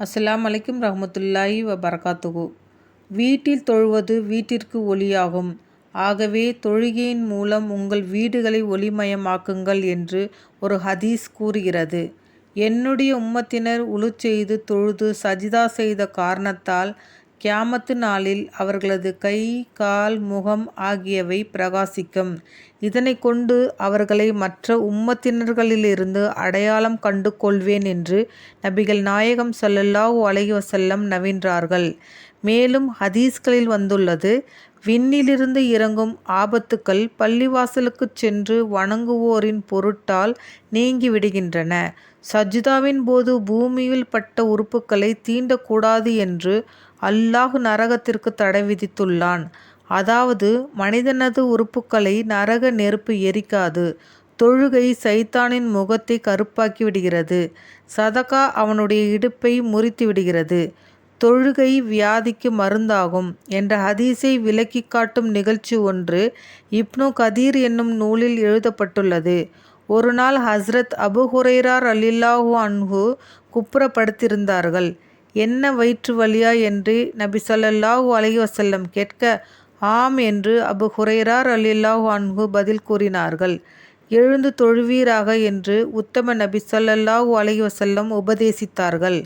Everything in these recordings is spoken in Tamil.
அஸ்லாம் அலைக்கும் ரஹமத்துல்லாஹி வபரகாத்துகு வீட்டில் தொழுவது வீட்டிற்கு ஒளியாகும். ஆகவே தொழுகையின் மூலம் உங்கள் வீடுகளை ஒளிமயமாக்குங்கள் என்று ஒரு ஹதீஸ் கூறுகிறது. என்னுடைய உம்மத்தினர் உழு செய்து தொழுது சஜிதா செய்த காரணத்தால் கியாமத்து நாளில் அவர்களது கை கால் முகம் ஆகியவை பிரகாசிக்கும். இதனை கொண்டு அவர்களை மற்ற உம்மத்தினர்களிலிருந்து அடையாளம் கண்டு கொள்வேன் என்று நபிகள் நாயகம் ஸல்லல்லாஹு அலைஹி வசல்லம் நவின்றார்கள். மேலும் ஹதீஸ்களில் வந்துள்ளது விண்ணிலிருந்து இறங்கும் ஆபத்துக்கள் பள்ளிவாசலுக்குச் சென்று வணங்குவோரின் பொருட்டால் நீங்கிவிடுகின்றன. சஜிதாவின் போது பூமியில் பட்ட உறுப்புக்களை தீண்டக்கூடாது என்று அல்லாஹ் நரகத்திற்கு தடை விதித்துள்ளான். அதாவது மனிதனது உறுப்புக்களை நரக நெருப்பு எரிக்காது. தொழுகை சைத்தானின் முகத்தை கருப்பாக்கி விடுகிறது. சதகா அவனுடைய இடுப்பை முறித்து விடுகிறது. தொழுகை வியாதிக்கு மருந்தாகும் என்ற ஹதீஸை விளக்கி காட்டும் நிகழ்ச்சி ஒன்று இப்னு கதீர் என்னும் நூலில் எழுதப்பட்டுள்ளது. ஒரு நாள் ஹஸ்ரத் அபு ஹுரைரார் அலில்லாஹு அன்ஹு குப்புறப்படுத்தியிருந்தார்கள். என்ன வயிற்று வலியா? என்று நபி சொல்லல்லாஹு அலைஹி கேட்க ஆம் என்று அபு ஹுரைரார் அலில்லாஹு அன்ஹு பதில் கூறினார்கள். எழுந்து தொழுவீராக என்று உத்தம நபி சொல்லல்லாஹு அலைஹி உபதேசித்தார்கள்.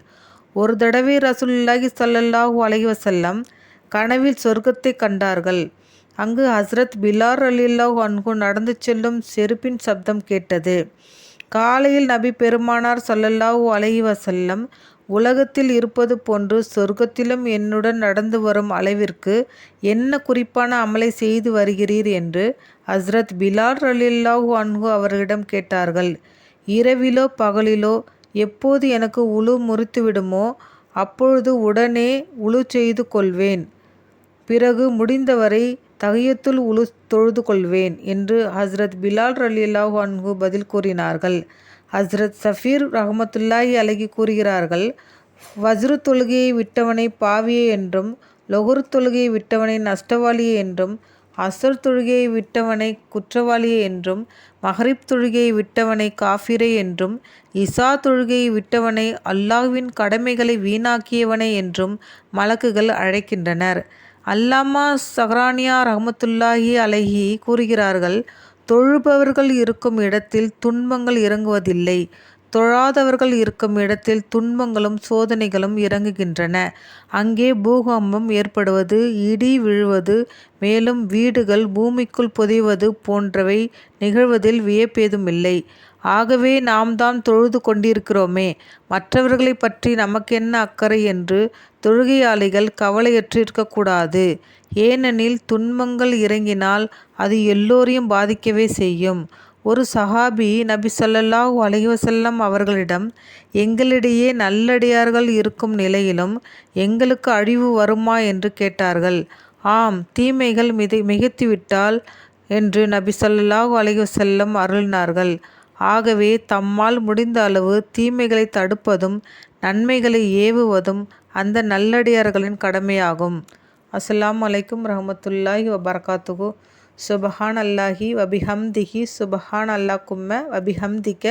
ஒரு தடவை ரசூலுல்லாஹி சல்லல்லாஹூ அலஹி வசல்லம் கனவில் சொர்க்கத்தை கண்டார்கள். அங்கு ஹஸ்ரத் பிலார் அலில்லாஹு அன்கு நடந்து செல்லும் செருப்பின் சப்தம் கேட்டது. காலையில் நபி பெருமானார் சல்லல்லாஹு அலஹி வசல்லம் உலகத்தில் இருப்பது போன்று சொர்க்கத்திலும் என்னுடன் நடந்து வரும் அளவிற்கு என்ன குறிப்பான அமலை செய்து வருகிறீர்? என்று ஹஸ்ரத் பிலார் ரலில்லாஹு அன்கு அவர்களிடம் கேட்டார்கள். இரவிலோ பகலிலோ எப்போது எனக்கு உழு முறித்துவிடுமோ அப்பொழுது உடனே உழு செய்து கொள்வேன். பிறகு முடிந்தவரை தகையத்துள் உழு தொழுது கொள்வேன் என்று ஹஸ்ரத் பிலால் ரலியல்லாஹ் அன்ஹு பதில் கூறினார்கள். ஹஸ்ரத் சஃபீர் ரஹமத்துல்லாஹி அலகி கூறுகிறார்கள் வஜ்ரு தொழுகையை விட்டவனை பாவியே என்றும் லொகுர் தொழுகையை விட்டவனை நஷ்டவாளியே என்றும் அசர் தொழுகையை விட்டவனை குற்றவாளியே என்றும் மஹரிப் தொழுகையை விட்டவனை காஃபிரே என்றும் இசா தொழுகையை விட்டவனை அல்லாஹ்வின் கடமைகளை வீணாக்கியவனை என்றும் மலக்குகள் அழைக்கின்றனர். அல்லாமா சஹ்ரானியா ரஹமத்துல்லாஹி அலஹி கூறுகிறார்கள் தொழுபவர்கள் இருக்கும் இடத்தில் துன்பங்கள் இறங்குவதில்லை. தொழாதவர்கள் இருக்கும் இடத்தில் துன்பங்களும் சோதனைகளும் இறங்குகின்றன. அங்கே பூகம்பம் ஏற்படுவது இடி விழுவது மேலும் வீடுகள் பூமிக்குள் புதைவது போன்றவை நிகழ்வதில் வியப்பேதுமில்லை. ஆகவே நாம் தான் தொழுது கொண்டிருக்கிறோமே. மற்றவர்களை பற்றி நமக்கென்ன அக்கறை என்று தொழுகையாளிகள் கவலையற்றிருக்கக்கூடாது ஏனெனில் துன்பங்கள் இறங்கினால் அது எல்லோரையும் பாதிக்கவே செய்யும். ஒரு சஹாபி நபி சொல்லல்லாஹ் அலைவசல்லம் அவர்களிடம் எங்களிடையே நல்லடியார்கள் இருக்கும் நிலையிலும் எங்களுக்கு அழிவு வருமா? என்று கேட்டார்கள். ஆம் தீமைகள் மிதி மிகுத்திவிட்டால் என்று நபி சொல்லல்லாஹ் அலைவசல்லம் அருளினார்கள். ஆகவே தம்மால் முடிந்த அளவு தீமைகளை தடுப்பதும் நன்மைகளை ஏவுவதும் அந்த நல்லடியார்களின் கடமையாகும். அஸ்லாம் அலைக்கும் ரஹமத்துல்லாஹி வபர்காத்துகு சுபஹான் அல்லாஹி வபிஹம்திஹி சுபஹான் அல்லாக்கும்ம வபிஹம்திக்க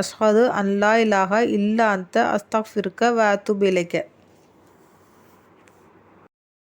அஸ்ஹது அன்லா இலாஹா இல்லா அந்த அஸ்தக்ஃபிருக்க வ அத்துபு